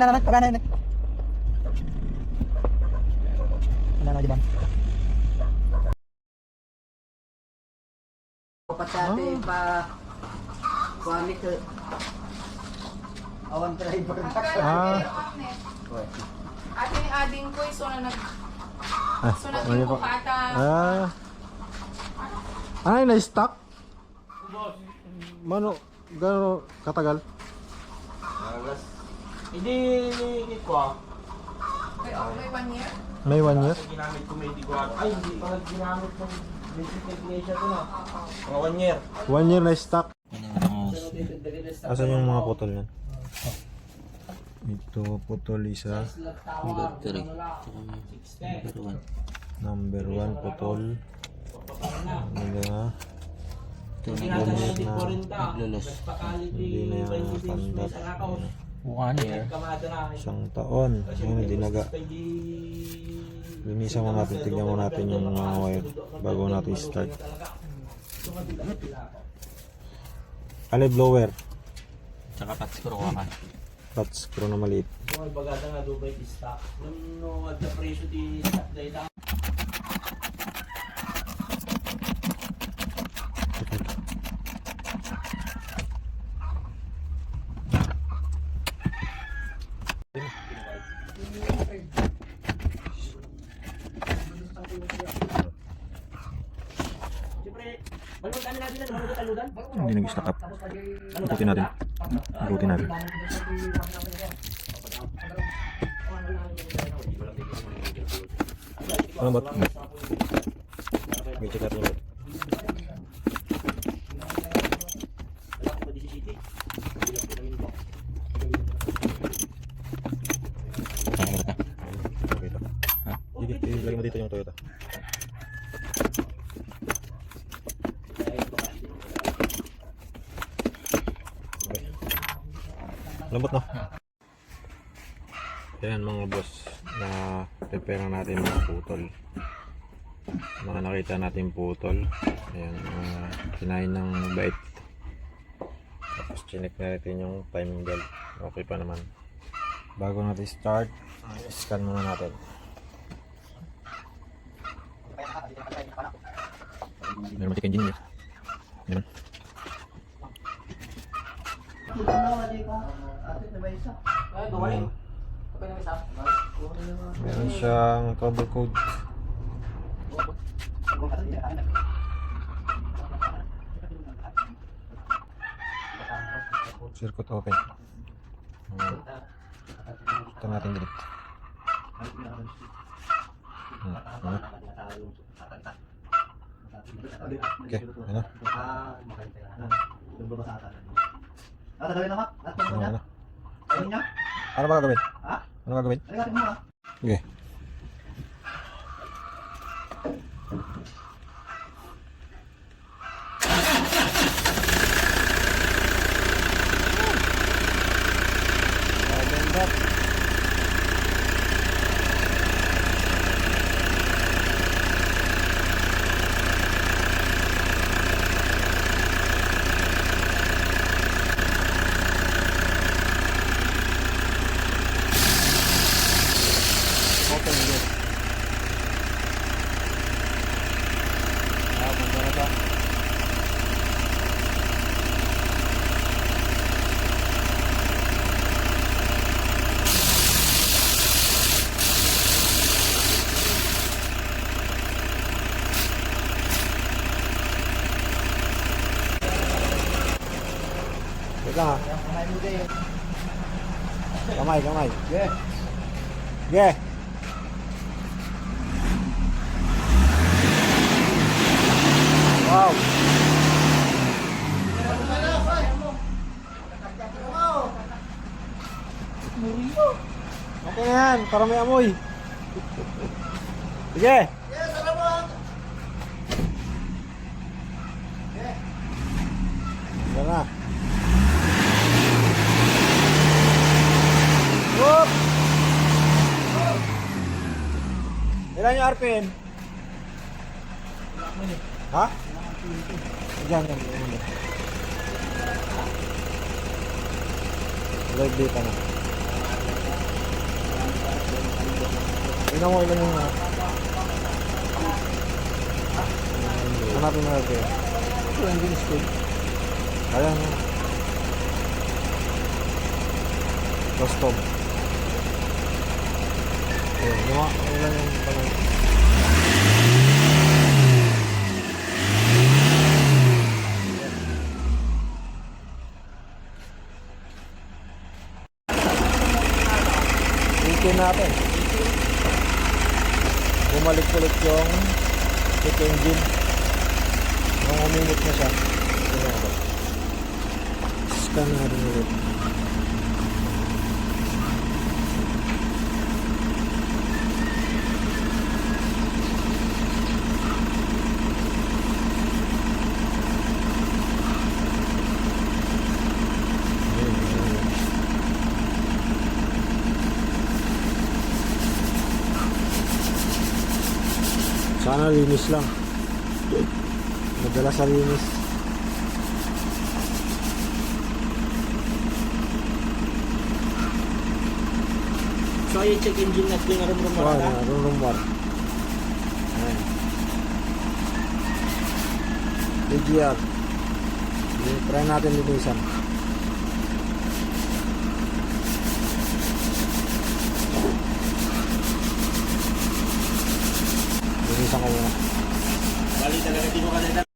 Na naman, pagana yun. Wala na, di ba? Patsate pa kuamit ko. Awan driver. Ah. Ating ading ko so na nag Ah, so nag ano po? ata. Ah. Ano na stock? Mano, gano katagal? Hindi, ko ah. May okay one year. May one year? Ginamit ko may digwag. Ay, hindi pa ginamit ng basic ignition ko na. Mga one year. One year na stock. Asan yung mga putol yan? Ito putol isa. Battery. Number one putol. Wala. Ito One year na. naglulos. Hindi na yung kandat. One year. Kamada na. Isang taon. Ngayon dinaga. Linisan mo natin. Tignan mo natin yung mga wire bago natin start. Ali blower. Tsaka pat screw ka. Pat screw na maliit. Bagada nga Dubai stock. Nung no, at the presyo di stock dahil lang. Siyempre, balikan kami natin na mga taludan. Hindi nag-stack up. Ikutin natin. Ikutin natin. Ano ba? May check natin. Sige, ilagay mo dito yung Toyota. Okay. Lambot no? Yan mga boss na prepare na natin mga putol. Mga nakita natin putol. Ayan, mga kinain ng bait. Tapos chinek na natin yung timing belt. Okay pa naman. Bago natin start, scan muna natin. Meron matik engine. Meron. Meron siyang trouble code. Circuit open. Hmm. Ito natin direct. Hmm. Ano? Okay, ano? Ano gawin naman? At Ano, ano? Ayun niya? Ano ba gagawin? Ha? Ano gagawin? Gawin mo ha? Okay. tùng luôn Đó, mình cho. Nó con ra cái này cái này ghê. Ghê. Yan, para may amoy. Sige. Yan na. Whoop! Ilan yung RPM? Ha? Data na. Tingnan mo ilan yung. Hanapin mo natin. Ito yung engine speed. Ayan. Custom. Ayan, yung mga, ilan yung tanong. Natin. Bumalik ulit yung check engine. Nung uminit na siya. Scan natin ulit. Ayun, ayun. Sana linis lang. Madala sa linis. So, yung check engine natin na rin So, ayan, rumrumbar. Ayan. BGR. Try natin linisan. sa kayo. Bali talaga, di mo kasi